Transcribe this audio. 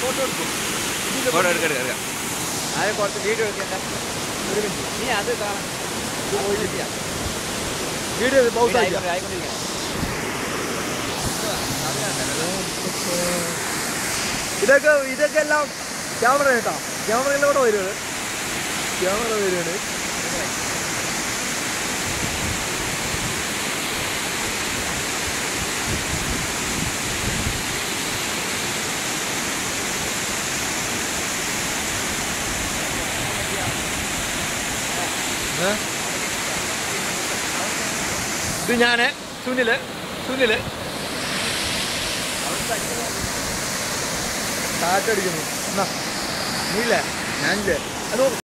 Photo എടുക്കും. Photo എടുക്കാം എടുക്കാം എടുക്കാം. കുറച്ച് വീഡിയോ എടുക്കണ്ട ഒരു മിനിറ്റ് നീ അത് കാണാം. വീഡിയോ ആയിക്കൊണ്ടിരിക്കണം ഇതൊക്കെ ഇതൊക്കെ എല്ലാം ക്യാമറ കേട്ടോ. ക്യാമറയിലൂടെ വരുവാണ്. ക്യാമറ വരുന്നത് ഇത് ഞാൻ സുനിൽ സുനിൽ കാറ്റടിക്കുന്നു എന്നാ ഇല്ലേ ഞാനില്ലേ? അത്